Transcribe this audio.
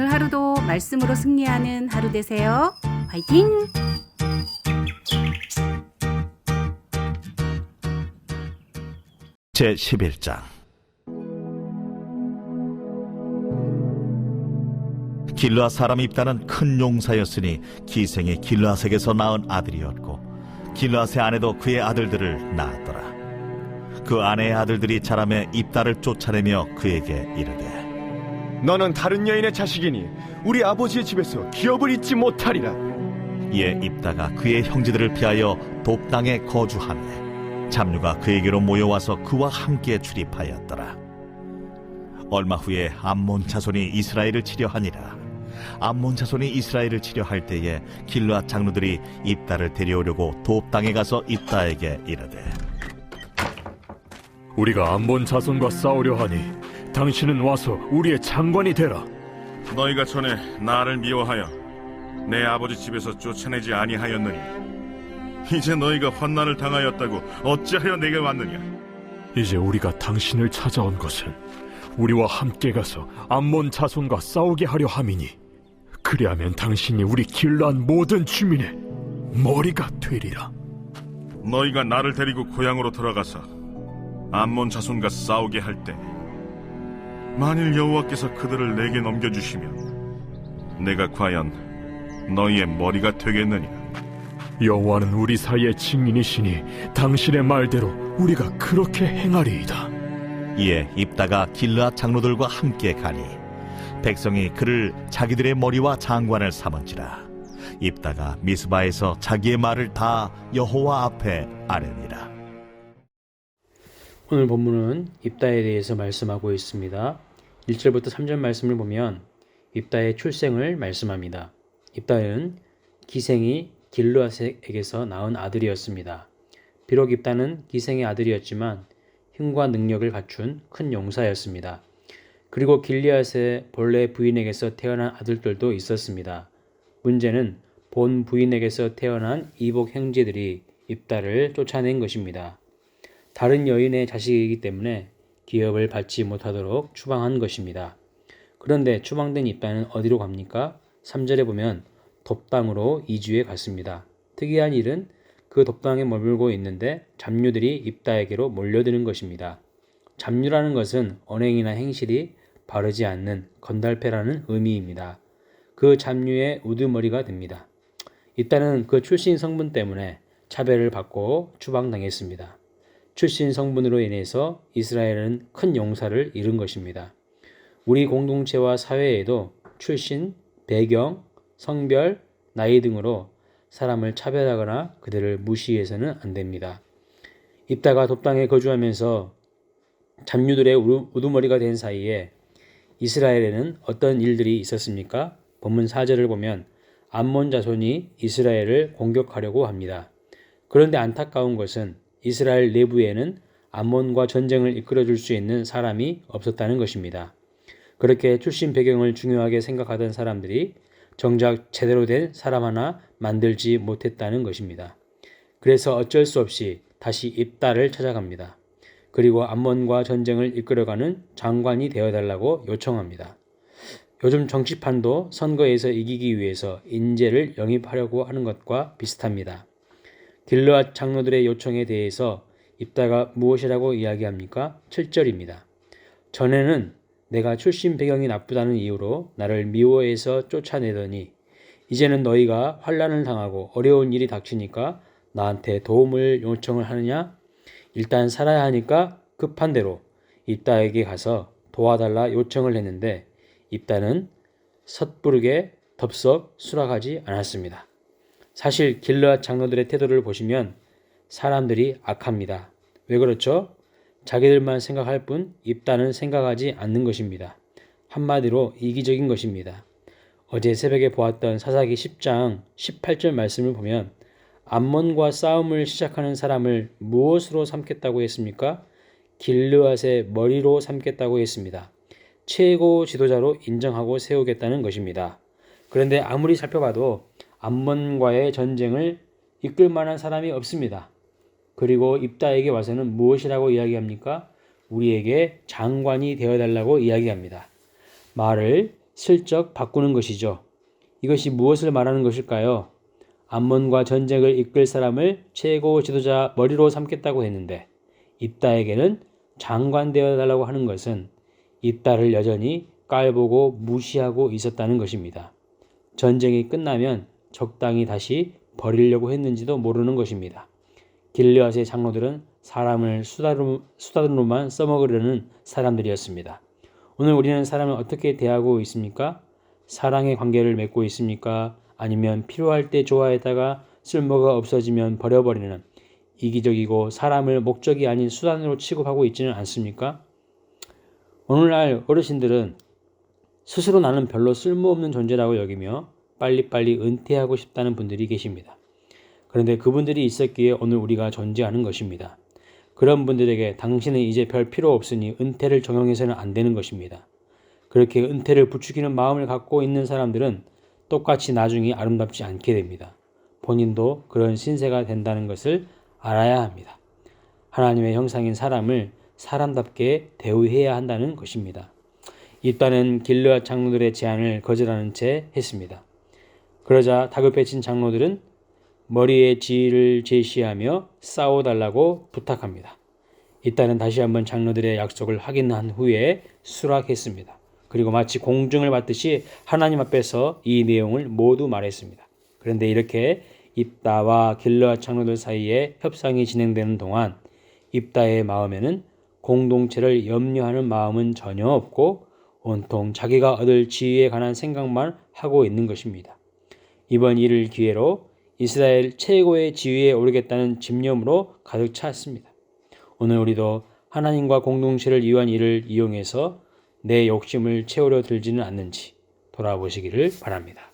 오늘 하루도 말씀으로 승리하는 하루 되세요. 화이팅! 제 11장 길르아 사람 입다는 큰 용사였으니 기생이 길르아색에서 낳은 아들이었고 길르아의 아내도 그의 아들들을 낳았더라 그 아내의 아들들이 자라매 입다를 쫓아내며 그에게 이르되 너는 다른 여인의 자식이니 우리 아버지의 집에서 기업을 잊지 못하리라. 이에 입다가 그의 형제들을 피하여 돕당에 거주하며 잡류가 그에게로 모여와서 그와 함께 출입하였더라. 얼마 후에 암몬 자손이 이스라엘을 치려하니라. 암몬 자손이 이스라엘을 치려할 때에 길르앗 장로들이 입다를 데려오려고 돕당에 가서 입다에게 이르되 우리가 암본 자손과 싸우려 하니 당신은 와서 우리의 장관이 되라. 너희가 전에 나를 미워하여 내 아버지 집에서 쫓아내지 아니하였느니 이제 너희가 환난을 당하였다고 어찌하여 내게 왔느냐 이제 우리가 당신을 찾아온 것은 우리와 함께 가서 암몬 자손과 싸우게 하려 함이니 그리하면 당신이 우리 길란 모든 주민의 머리가 되리라. 너희가 나를 데리고 고향으로 돌아가서 암몬 자손과 싸우게 할 때 만일 여호와께서 그들을 내게 넘겨주시면 내가 과연 너희의 머리가 되겠느냐 여호와는 우리 사이의 증인이시니 당신의 말대로 우리가 그렇게 행하리이다. 이에 입다가 길르앗 장로들과 함께 가니 백성이 그를 자기들의 머리와 장관을 삼은지라 입다가 미스바에서 자기의 말을 다 여호와 앞에 아뢰니라 오늘 본문은 입다에 대해서 말씀하고 있습니다. 1절부터 3절 말씀을 보면 입다의 출생을 말씀합니다. 입다는 기생이 길르앗에게서 낳은 아들이었습니다. 비록 입다는 기생의 아들이었지만 힘과 능력을 갖춘 큰 용사였습니다. 그리고 길리앗의 본래 부인에게서 태어난 아들들도 있었습니다. 문제는 본 부인에게서 태어난 이복 형제들이 입다를 쫓아낸 것입니다. 다른 여인의 자식이기 때문에 기업을 받지 못하도록 추방한 것입니다. 그런데 추방된 입다는 어디로 갑니까? 3절에 보면 돕당으로 이주해 갔습니다. 특이한 일은 그 돕당에 머물고 있는데 잡류들이 입다에게로 몰려드는 것입니다. 잡류라는 것은 언행이나 행실이 바르지 않는 건달패라는 의미입니다. 그 잡류의 우두머리가 됩니다. 입다는 그 출신 성분 때문에 차별을 받고 추방당했습니다. 출신 성분으로 인해서 이스라엘은 큰 용사를 잃은 것입니다. 우리 공동체와 사회에도 출신, 배경, 성별, 나이 등으로 사람을 차별하거나 그들을 무시해서는 안 됩니다. 입다가 돕당에 거주하면서 잡류들의 우두머리가 된 사이에 이스라엘에는 어떤 일들이 있었습니까? 본문 4절을 보면 암몬 자손이 이스라엘을 공격하려고 합니다. 그런데 안타까운 것은 이스라엘 내부에는 암몬과 전쟁을 이끌어줄 수 있는 사람이 없었다는 것입니다. 그렇게 출신 배경을 중요하게 생각하던 사람들이 정작 제대로 된 사람 하나 만들지 못했다는 것입니다. 그래서 어쩔 수 없이 다시 입다를 찾아갑니다. 그리고 암몬과 전쟁을 이끌어가는 장관이 되어달라고 요청합니다. 요즘 정치판도 선거에서 이기기 위해서 인재를 영입하려고 하는 것과 비슷합니다. 길르앗 장로들의 요청에 대해서 입다가 무엇이라고 이야기합니까? 7절입니다. 전에는 내가 출신 배경이 나쁘다는 이유로 나를 미워해서 쫓아내더니 이제는 너희가 환란을 당하고 어려운 일이 닥치니까 나한테 도움을 요청을 하느냐? 일단 살아야 하니까 급한 대로 입다에게 가서 도와달라 요청을 했는데 입다는 섣부르게 덥석 수락하지 않았습니다. 사실 길르앗 장로들의 태도를 보시면 사람들이 악합니다. 왜 그렇죠? 자기들만 생각할 뿐 입다는 생각하지 않는 것입니다. 한마디로 이기적인 것입니다. 어제 새벽에 보았던 사사기 10장 18절 말씀을 보면 암몬과 싸움을 시작하는 사람을 무엇으로 삼겠다고 했습니까? 길르앗의 머리로 삼겠다고 했습니다. 최고 지도자로 인정하고 세우겠다는 것입니다. 그런데 아무리 살펴봐도 암몬과의 전쟁을 이끌 만한 사람이 없습니다. 그리고 입다에게 와서는 무엇이라고 이야기합니까? 우리에게 장관이 되어 달라고 이야기합니다. 말을 슬쩍 바꾸는 것이죠. 이것이 무엇을 말하는 것일까요? 암몬과 전쟁을 이끌 사람을 최고 지도자 머리로 삼겠다고 했는데 입다에게는 장관 되어 달라고 하는 것은 입다를 여전히 깔보고 무시하고 있었다는 것입니다. 전쟁이 끝나면 적당히 다시 버리려고 했는지도 모르는 것입니다. 길르앗의 장로들은 사람을 수다로, 수다로만 써먹으려는 사람들이었습니다. 오늘 우리는 사람을 어떻게 대하고 있습니까? 사랑의 관계를 맺고 있습니까? 아니면 필요할 때 좋아했다가 쓸모가 없어지면 버려버리는 이기적이고 사람을 목적이 아닌 수단으로 취급하고 있지는 않습니까? 오늘날 어르신들은 스스로 나는 별로 쓸모없는 존재라고 여기며 빨리빨리 은퇴하고 싶다는 분들이 계십니다. 그런데 그분들이 있었기에 오늘 우리가 존재하는 것입니다. 그런 분들에게 당신은 이제 별 필요 없으니 은퇴를 정형해서는 안 되는 것입니다. 그렇게 은퇴를 부추기는 마음을 갖고 있는 사람들은 똑같이 나중에 아름답지 않게 됩니다. 본인도 그런 신세가 된다는 것을 알아야 합니다. 하나님의 형상인 사람을 사람답게 대우해야 한다는 것입니다. 입단은 길르앗 장로들의 제안을 거절하는 채 했습니다. 그러자 다급해진 장로들은 머리에 지위를 제시하며 싸워달라고 부탁합니다. 이따는 다시 한번 장로들의 약속을 확인한 후에 수락했습니다. 그리고 마치 공증을 받듯이 하나님 앞에서 이 내용을 모두 말했습니다. 그런데 이렇게 입다와 길르앗 장로들 사이에 협상이 진행되는 동안 입다의 마음에는 공동체를 염려하는 마음은 전혀 없고 온통 자기가 얻을 지위에 관한 생각만 하고 있는 것입니다. 이번 일을 기회로 이스라엘 최고의 지위에 오르겠다는 집념으로 가득 찼습니다. 오늘 우리도 하나님과 공동체를 위한 일을 이용해서 내 욕심을 채우려 들지는 않는지 돌아보시기를 바랍니다.